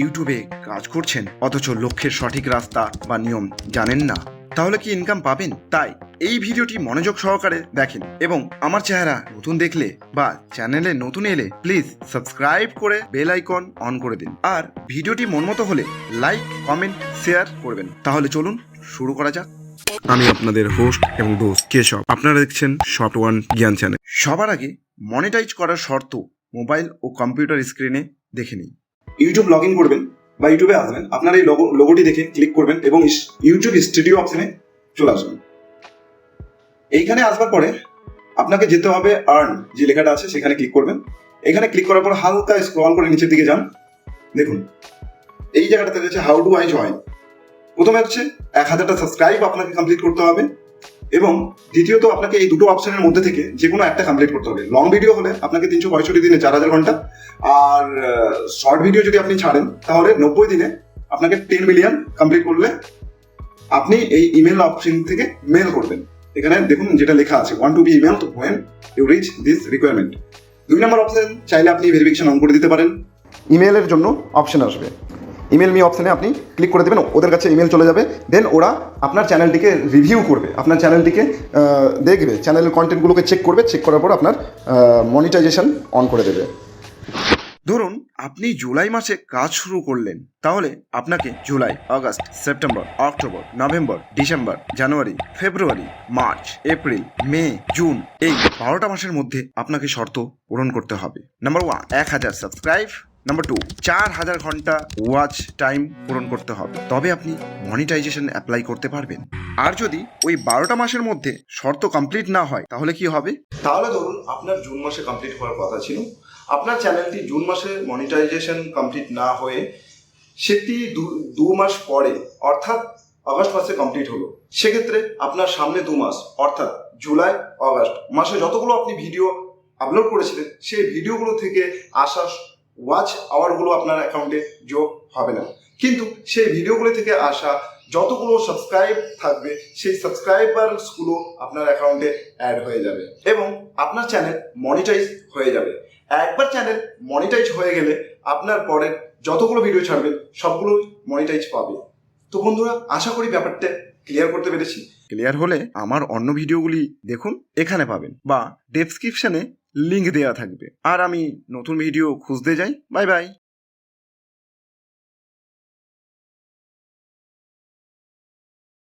ইউটিউবে কাজ করছেন, অথচ লক্ষ্যের সঠিক রাস্তা বা নিয়ম জানেন না। তাহলে কি ইনকাম পাবেন? তাই এই ভিডিওটি মনোযোগ সহকারে দেখেন এবং আমার চেহারা নতুন দেখলে বা চ্যানেলে নতুন এলে প্লিজ সাবস্ক্রাইব করে বেল আইকন অন করে দিন। আর ভিডিওটি মনমতো হলে লাইক কমেন্ট শেয়ার করবেন। তাহলে চলুন শুরু করা যাক। আমি আপনাদের হোস্ট এবং দোস্ত কেশব। আপনারা দেখছেন শর্ট ওয়ান জ্ঞান চ্যানেল সবার আগে মনিটাইজ করার শর্ত মোবাইল ও কম্পিউটার স্ক্রিনে দেখে নিই। ইউটিউব লগ ইন করবেন বা ইউটিউবে আসবেন, আপনার এই লোগো লোগোটি দেখে ক্লিক করবেন এবং ইউটিউব স্টুডিও অপশনে চলে আসবেন। এইখানে আসবার পরে আপনাকে যেতে হবে আর্ন যে লেখাটা আছে সেখানে ক্লিক করবেন। এখানে ক্লিক করার পর হালকা স্ক্রল করে নিচের দিকে যান। দেখুন, এই জায়গাটাতে রয়েছে হাউ ডু আই জয়েন প্রথমে হচ্ছে এক হাজারটা সাবস্ক্রাইব আপনাকে কমপ্লিট করতে হবে। এবং দ্বিতীয়ত আপনাকে এই দুটো অপশনের মধ্যে থেকে যে কোনো একটা কমপ্লিট করতে হবে। লং ভিডিও হলে আপনাকে তিনশো পঁয়ষট্টি দিনে চার হাজার ঘণ্টা। আর শর্ট ভিডিও যদি আপনি ছাড়েন, তাহলে নব্বই দিনে আপনাকে টেন মিলিয়ন কমপ্লিট করলে আপনি এই ইমেল অপশন থেকে মেল করবেন। এখানে দেখুন যেটা লেখা আছে one two B email when you reach this requirement দুই নম্বর অপশন চাইলে আপনি ভেরিফিকেশন অন করে দিতে পারেন। ইমেলের জন্য অপশন আসবে। ইমেল মি অপশানে আপনি ক্লিক করে দেবেন, ওদের কাছে ইমেল চলে যাবে। দেন ওরা আপনার চ্যানেলটিকে রিভিউ করবে। আপনার চ্যানেলটিকে দেখবে চ্যানেলের কন্টেন্টগুলোকে চেক করবে। চেক করার পর আপনার মনিটাইজেশন অন করে দেবে। ধরুন, আপনি জুলাই মাসে কাজ শুরু করলেন। তাহলে আপনাকে July, August, September, October, November, December, January, February, March, April, May, June এই বারোটা মাসের মধ্যে আপনাকে শর্ত পূরণ করতে হবে। নাম্বার ওয়ান এক হাজার সাবস্ক্রাইব নাম্বার টু চার হাজার ঘণ্টা ওয়াচ টাইম পূরণ করতে হবে। তবে আপনি মনিটাইজেশন অ্যাপ্লাই করতে পারবেন। আর যদি ওই বারোটা মাসের মধ্যে শর্ত কমপ্লিট না হয়, তাহলে কি হবে? তাহলে ধরুন, আপনার জুন মাসে কমপ্লিট হওয়ার কথা ছিল। আপনার চ্যানেলটি জুন মাসে মনিটাইজেশন কমপ্লিট না হয়ে সেটি দু- মাস পরে, অর্থাৎ আগস্ট মাসে কমপ্লিট হলো। সেক্ষেত্রে আপনার সামনে দু মাস, অর্থাৎ জুলাই আগস্ট মাসে যতগুলো আপনি ভিডিও আপলোড করেছিলেন, সেই ভিডিওগুলো থেকে আসা ওয়াচ আওয়ারগুলো আপনার অ্যাকাউন্টে যোগ হবে না। কিন্তু সেই ভিডিওগুলো থেকে আসা যতগুলো সাবস্ক্রাইব থাকবে, সেই সাবস্ক্রাইবারসগুলো আপনার অ্যাকাউন্টে অ্যাড হয়ে যাবে এবং আপনার চ্যানেল মনিটাইজ হয়ে যাবে। একবার চ্যানেল মনিটাইজ হয়ে গেলে আপনার পরের যতগুলো ভিডিও ছাড়বেন সবগুলোই মনিটাইজ পাবে। তো বন্ধুরা, আশা করি ব্যাপারটা ক্লিয়ার করতে পেরেছি। ক্লিয়ার হলে আমার অন্য ভিডিওগুলি দেখুন, এখানে পাবেন বা ডেসক্রিপশনে লিংক দেওয়া থাকবে। আর আমি নতুন ভিডিও খুঁজতে যাই। Bye bye